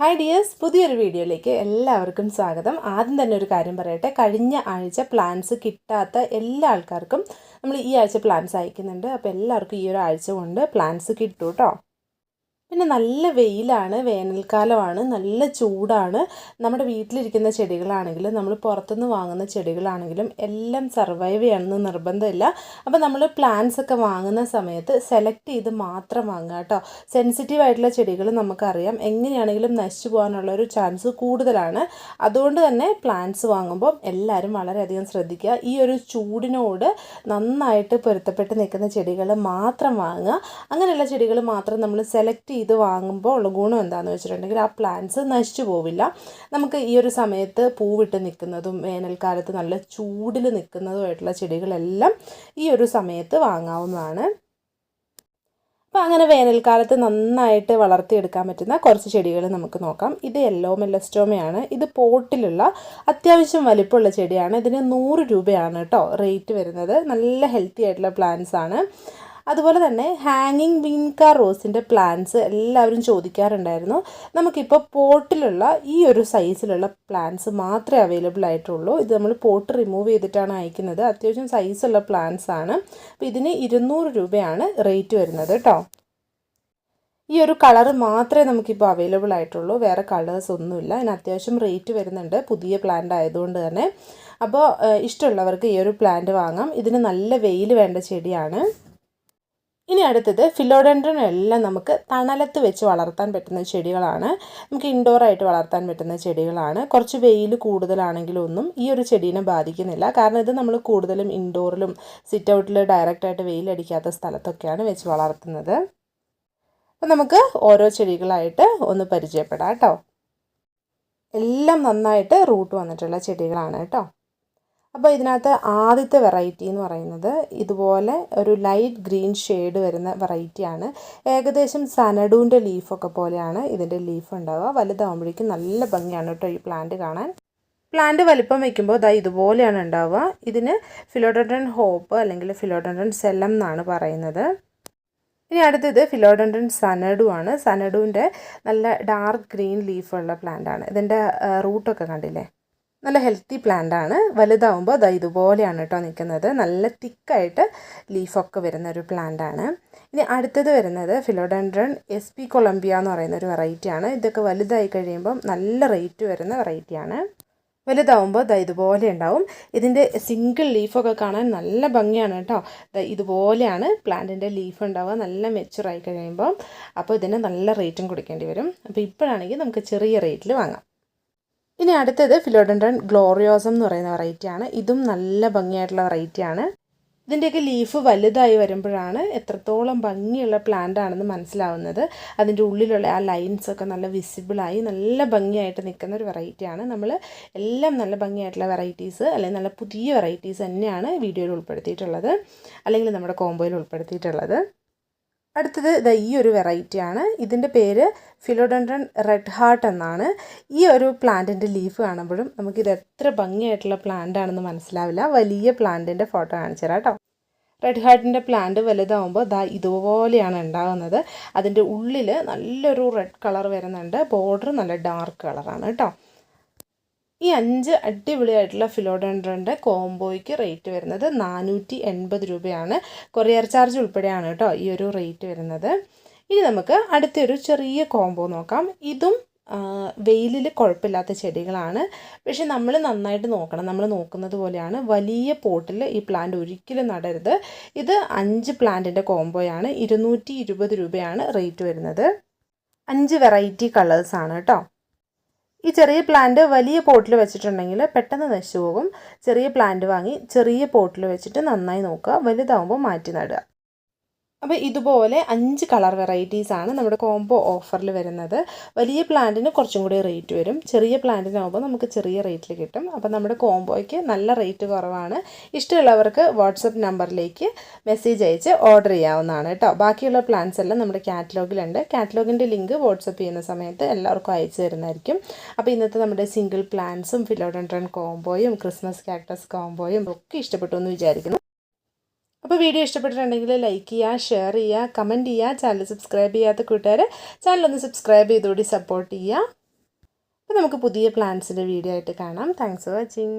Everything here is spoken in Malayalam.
ഹായ് ഡിയേഴ്സ് പുതിയൊരു വീഡിയോയിലേക്ക് എല്ലാവർക്കും സ്വാഗതം. ആദ്യം തന്നെ ഒരു കാര്യം പറയട്ടെ. കഴിഞ്ഞ ആഴ്ച പ്ലാൻസ് കിട്ടാത്ത എല്ലാ ആൾക്കാർക്കും നമ്മൾ ഈ ആഴ്ച പ്ലാൻസ് അയക്കുന്നുണ്ട്. അപ്പോൾ എല്ലാവർക്കും ഈ ഒരു ആഴ്ച കൊണ്ട് പ്ലാൻസ് കിട്ടും കേട്ടോ പിന്നെ നല്ല വെയിലാണ് വേനൽക്കാലമാണ് നല്ല ചൂടാണ്. നമ്മുടെ വീട്ടിലിരിക്കുന്ന ചെടികളാണെങ്കിലും നമ്മൾ പുറത്തുനിന്ന് വാങ്ങുന്ന ചെടികളാണെങ്കിലും എല്ലാം സർവൈവ് ചെയ്യണമെന്ന് നിർബന്ധമില്ല. അപ്പോൾ നമ്മൾ പ്ലാന്റ്സ് ഒക്കെ വാങ്ങുന്ന സമയത്ത് സെലക്ട് ചെയ്ത് മാത്രം വാങ്ങുക കേട്ടോ. സെൻസിറ്റീവ് ആയിട്ടുള്ള ചെടികൾ നമുക്കറിയാം. എങ്ങനെയാണെങ്കിലും നശിച്ചു പോകാനുള്ള ഒരു ചാൻസ് കൂടുതലാണ്. അതുകൊണ്ട് തന്നെ പ്ലാന്റ്സ് വാങ്ങുമ്പോൾ എല്ലാവരും വളരെയധികം ശ്രദ്ധിക്കുക. ഈ ഒരു ചൂടിനോട് നന്നായിട്ട് പൊരുത്തപ്പെട്ട് നിൽക്കുന്ന ചെടികൾ മാത്രം വാങ്ങുക. അങ്ങനെയുള്ള ചെടികൾ മാത്രം നമ്മൾ സെലക്ട് വാങ്ങുമ്പോൾ ഉള്ള ഗുണം എന്താണെന്ന് വെച്ചിട്ടുണ്ടെങ്കിൽ ആ പ്ലാന്റ്സ് നശിച്ചു പോവില്ല. നമുക്ക് ഈ ഒരു സമയത്ത് പൂവിട്ട് നിൽക്കുന്നതും വേനൽക്കാലത്ത് നല്ല ചൂടിൽ നിൽക്കുന്നതുമായിട്ടുള്ള ചെടികളെല്ലാം ഈ ഒരു സമയത്ത് വാങ്ങാവുന്നതാണ്. അപ്പോൾ അങ്ങനെ വേനൽക്കാലത്ത് നന്നായിട്ട് വളർത്തിയെടുക്കാൻ പറ്റുന്ന കുറച്ച് ചെടികൾ നമുക്ക് നോക്കാം. ഇത് യെല്ലോ മെല്ലസ്റ്റോമയാണ് ഇത് പോട്ടിലുള്ള അത്യാവശ്യം വലിപ്പമുള്ള ചെടിയാണ്. ഇതിന് നൂറ് രൂപയാണ് കേട്ടോ റേറ്റ് വരുന്നത്. നല്ല ഹെൽത്തി ആയിട്ടുള്ള പ്ലാന്റ്സ് ആണ്. അതുപോലെ തന്നെ ഹാങ്ങിങ് വിൻകാ റോസിന്റെ പ്ലാന്റ്സ് എല്ലാവരും ചോദിക്കാറുണ്ടായിരുന്നു. നമുക്കിപ്പോൾ പോട്ടിലുള്ള ഈ ഒരു സൈസിലുള്ള പ്ലാന്റ്സ് മാത്രമേ അവൈലബിൾ ആയിട്ടുള്ളൂ. ഇത് നമ്മൾ പോട്ട് റിമൂവ് ചെയ്തിട്ടാണ് അയക്കുന്നത്. അത്യാവശ്യം സൈസുള്ള പ്ലാന്റ്സ് ആണ്. അപ്പോൾ ഇതിന് ഇരുന്നൂറ് രൂപയാണ് റേറ്റ് വരുന്നത് കേട്ടോ. ഈ ഒരു കളർ മാത്രമേ നമുക്കിപ്പോൾ അവൈലബിൾ ആയിട്ടുള്ളൂ. വേറെ കളേഴ്സ് ഒന്നുമില്ല. അതിന് അത്യാവശ്യം റേറ്റ് വരുന്നുണ്ട്. പുതിയ പ്ലാന്റ് ആയതുകൊണ്ട് തന്നെ. അപ്പോൾ ഇഷ്ടമുള്ളവർക്ക് ഈ ഒരു പ്ലാന്റ് വാങ്ങാം. ഇതിന് നല്ല വെയിൽ വേണ്ട ചെടിയാണ്. ഇനി അടുത്തത് ഫിലോഡൻഡ്രൻ എല്ലാം നമുക്ക് തണലത്ത് വെച്ച് വളർത്താൻ പറ്റുന്ന ചെടികളാണ്. നമുക്ക് ഇൻഡോറായിട്ട് വളർത്താൻ പറ്റുന്ന ചെടികളാണ്. കുറച്ച് വെയിൽ കൂടുതലാണെങ്കിലൊന്നും ഈ ഒരു ചെടീനെ ബാധിക്കുന്നില്ല. കാരണം ഇത് നമ്മൾ കൂടുതലും ഇൻഡോറിലും സിറ്റ് ഔട്ടിൽ ഡയറക്റ്റായിട്ട് വെയിലടിക്കാത്ത സ്ഥലത്തൊക്കെയാണ് വെച്ച് വളർത്തുന്നത്. അപ്പം നമുക്ക് ഓരോ ചെടികളായിട്ട് ഒന്ന് പരിചയപ്പെടാം കേട്ടോ. എല്ലാം നന്നായിട്ട് റൂട്ട് വന്നിട്ടുള്ള ചെടികളാണ് കേട്ടോ. അപ്പോൾ ഇതിനകത്ത് ആദ്യത്തെ വെറൈറ്റി എന്ന് പറയുന്നത് ഇതുപോലെ ഒരു ലൈറ്റ് ഗ്രീൻ ഷെയ്ഡ് വരുന്ന വെറൈറ്റിയാണ് ഏകദേശം സനഡൂന്റെ ലീഫൊക്കെ പോലെയാണ് ഇതിന്റെ ലീഫ് ഉണ്ടാവുക. വലുതാകുമ്പോഴേക്കും നല്ല ഭംഗിയാണ് കേട്ടോ ഈ പ്ലാന്റ് കാണാൻ. പ്ലാന്റ് വലിപ്പം വയ്ക്കുമ്പോൾ ഇതാ ഇതുപോലെയാണ് ഉണ്ടാവുക. ഇതിന് ഫിലോഡൻഡ്രൻ ഹോപ്പ് അല്ലെങ്കിൽ ഫിലോഡൻഡ്രൻ സെല്ലം എന്നാണ് പറയുന്നത്. ഇനി അടുത്തത് ഫിലോഡൻഡ്രൻ സനഡു ആണ്. സനഡുവിന്റെ നല്ല ഡാർക്ക് ഗ്രീൻ ലീഫുള്ള പ്ലാന്റ് ആണ്. ഇതിന്റെ റൂട്ടൊക്കെ കണ്ടില്ലേ? നല്ല ഹെൽത്തി പ്ലാന്റ് ആണ്. വലുതാവുമ്പോൾ അത് ഇതുപോലെയാണ് കേട്ടോ നിൽക്കുന്നത് നല്ല തിക്കായിട്ട് ലീഫൊക്കെ വരുന്ന ഒരു പ്ലാന്റ് ആണ്. ഇനി അടുത്തത് വരുന്നത് ഫിലോഡൻഡ്രൺ എസ് പി കൊളംബിയ എന്ന് പറയുന്ന ഒരു വെറൈറ്റിയാണ് ഇതൊക്കെ വലുതായി കഴിയുമ്പം നല്ല റേറ്റ് വരുന്ന വെറൈറ്റിയാണ് വലുതാവുമ്പോൾ ദാ ഇതുപോലെ ഉണ്ടാവും. ഇതിന്റെ സിംഗിൾ ലീഫൊക്കെ കാണാൻ നല്ല ഭംഗിയാണ് കേട്ടോ. ഇതുപോലെയാണ് പ്ലാന്റിന്റെ ലീഫ് ഉണ്ടാവുക. നല്ല മെച്ചുറായി കഴിയുമ്പോൾ അപ്പോൾ ഇതിന് നല്ല റേറ്റും കൊടുക്കേണ്ടി വരും. അപ്പോൾ ഇപ്പോഴാണെങ്കിൽ നമുക്ക് ചെറിയ റേറ്റിൽ വാങ്ങാം. ഇനി അടുത്തത് ഫിലോഡൻഡ്രൻ ഗ്ലോറിയോസം എന്ന് പറയുന്ന വെറൈറ്റിയാണ് ഇതും നല്ല ഭംഗിയായിട്ടുള്ള വെറൈറ്റിയാണ് ഇതിന്റെയൊക്കെ ലീഫ് വലുതായി വരുമ്പോഴാണ് എത്രത്തോളം ഭംഗിയുള്ള പ്ലാന്റ് ആണെന്ന് മനസ്സിലാവുന്നത്. അതിന്റെ ഉള്ളിലുള്ള ആ ലൈൻസ് ഒക്കെ നല്ല വിസിബിളായി നല്ല ഭംഗിയായിട്ട് നിൽക്കുന്ന ഒരു വെറൈറ്റിയാണ് നമ്മൾ എല്ലാം നല്ല ഭംഗിയായിട്ടുള്ള വെറൈറ്റീസ് അല്ലെങ്കിൽ നല്ല പുതിയ വെറൈറ്റീസ് തന്നെയാണ് വീഡിയോയിൽ ഉൾപ്പെടുത്തിയിട്ടുള്ളത്. അല്ലെങ്കിൽ നമ്മുടെ കോംബോയിൽ ഉൾപ്പെടുത്തിയിട്ടുള്ളത്. അടുത്തത് ഇതാ ഈ ഒരു വെറൈറ്റിയാണ് ഇതിന്റെ പേര് ഫിലോഡൻഡ്രൻ റെഡ് ഹാർട്ട് എന്നാണ്. ഈ ഒരു പ്ലാന്റിന്റെ ലീഫ് കാണുമ്പോഴും നമുക്കിത് എത്ര ഭംഗിയായിട്ടുള്ള പ്ലാന്റ് ആണെന്ന് മനസ്സിലാവില്ല. വലിയ പ്ലാന്റിന്റെ ഫോട്ടോ കാണിച്ചു തരാം കേട്ടോ. റെഡ് ഹാർട്ടിന്റെ പ്ലാന്റ് വലുതാവുമ്പോൾ ദാ ഇതുപോലെയാണ് ഉണ്ടാകുന്നത്. അതിന്റെ ഉള്ളിൽ നല്ലൊരു റെഡ് കളർ വരുന്നുണ്ട്. ബോർഡർ നല്ല ഡാർക്ക് കളറാണ് കേട്ടോ. ഈ അഞ്ച് അടിപൊളിയായിട്ടുള്ള ഫിലോഡൻഡ്രന്റെ കോംബോയ്ക്ക് റേറ്റ് വരുന്നത് നാനൂറ്റി എൺപത് രൂപയാണ്. കൊറിയർ ചാർജ് ഉൾപ്പെടെയാണ് കേട്ടോ ഈ ഒരു റേറ്റ് വരുന്നത്. ഇനി നമുക്ക് അടുത്തൊരു ചെറിയ കോംബോ നോക്കാം. ഇതും വെയിലിൽ കുഴപ്പമില്ലാത്ത ചെടികളാണ്. പക്ഷെ നമ്മൾ നന്നായിട്ട് നോക്കണം. നമ്മൾ നോക്കുന്നത് പോലെയാണ്. വലിയ പോട്ടിൽ ഈ പ്ലാന്റ് ഒരിക്കലും നടരുത്. ഇത് അഞ്ച് പ്ലാന്റിന്റെ കോംബോയാണ്. ഇരുന്നൂറ്റി രൂപയാണ് റേറ്റ് വരുന്നത്. അഞ്ച് വെറൈറ്റി കളേഴ്സാണ് കേട്ടോ. ഈ ചെറിയ പ്ലാന്റ് വലിയ പോട്ടിൽ വെച്ചിട്ടുണ്ടെങ്കിൽ പെട്ടെന്ന് നശിച്ചു പോകും. ചെറിയ പ്ലാന്റ് വാങ്ങി ചെറിയ പോട്ടിൽ വെച്ചിട്ട് നന്നായി നോക്കുക. വലുതാവുമ്പോൾ മാറ്റി നടുക. അപ്പോൾ ഇതുപോലെ അഞ്ച് കളർ വെറൈറ്റീസ് ആണ് നമ്മുടെ കോംബോ ഓഫറിൽ വരുന്നത്. വലിയ പ്ലാന്റിന് കുറച്ചും കൂടി റേറ്റ് വരും. ചെറിയ പ്ലാന്റിനാകുമ്പോൾ നമുക്ക് ചെറിയ റേറ്റിൽ കിട്ടും. അപ്പോൾ നമ്മുടെ കോംബോയ്ക്ക് നല്ല റേറ്റ് കുറവാണ്. ഇഷ്ടമുള്ളവർക്ക് വാട്സപ്പ് നമ്പറിലേക്ക് മെസ്സേജ് അയച്ച് ഓർഡർ ചെയ്യാവുന്നതാണ് കേട്ടോ. ബാക്കിയുള്ള പ്ലാൻസ് എല്ലാം നമ്മുടെ കാറ്റലോഗിലുണ്ട്. കാറ്റലോഗിന്റെ ലിങ്ക് വാട്സപ്പ് ചെയ്യുന്ന സമയത്ത് എല്ലാവർക്കും അയച്ചു തരുന്നതായിരിക്കും. അപ്പോൾ ഇന്നത്തെ നമ്മുടെ സിംഗിൾ പ്ലാൻസും ഫിലോഡൻഡ്രൻ കോംബോയും ക്രിസ്മസ് കാക്ടസ് കോംബോയും ഒക്കെ ഇഷ്ടപ്പെട്ടു എന്ന് വിചാരിക്കുന്നു. അപ്പോൾ വീഡിയോ ഇഷ്ടപ്പെട്ടിട്ടുണ്ടെങ്കിൽ ലൈക്ക് ചെയ്യുക ഷെയർ ചെയ്യുക കമന്റ് ചെയ്യുക ചാനൽ സബ്സ്ക്രൈബ് ചെയ്യാത്ത കൂട്ടുകാർ ചാനലൊന്ന് സബ്സ്ക്രൈബ് ചെയ്തുകൂടി സപ്പോർട്ട് ചെയ്യുക. അപ്പോൾ നമുക്ക് പുതിയ പ്ലാൻസിന്റെ വീഡിയോ ആയിട്ട് കാണാം. Thanks for watching